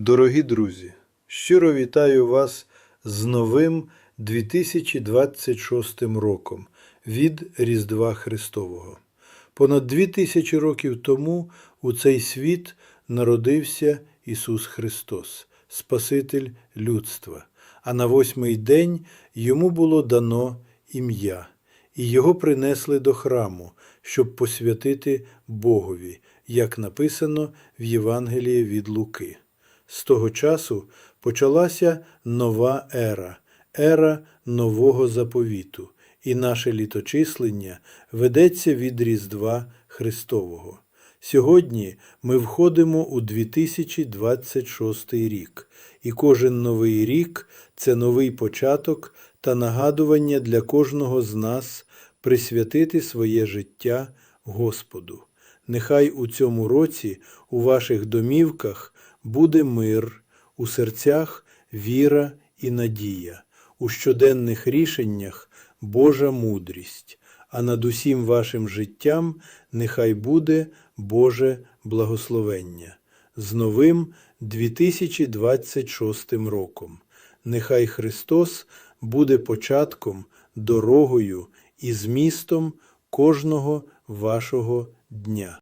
Дорогі друзі, щиро вітаю вас з новим 2026 роком від Різдва Христового. Понад дві тисячі років тому у цей світ народився Ісус Христос, Спаситель людства, а на восьмий день йому було дано ім'я, і його принесли до храму, щоб посвятити Богові, як написано в Євангелії від Луки. З того часу почалася нова ера, ера нового заповіту, і наше літочислення ведеться від Різдва Христового. Сьогодні ми входимо у 2026 рік, і кожен новий рік це новий початок та нагадування для кожного з нас присвятити своє життя Господу. Нехай у цьому році у ваших домівках буде мир, у серцях віра і надія, у щоденних рішеннях Божа мудрість, а над усім вашим життям нехай буде Боже благословення. З новим 2026 роком. Нехай Христос буде початком, дорогою і змістом кожного вашого дня.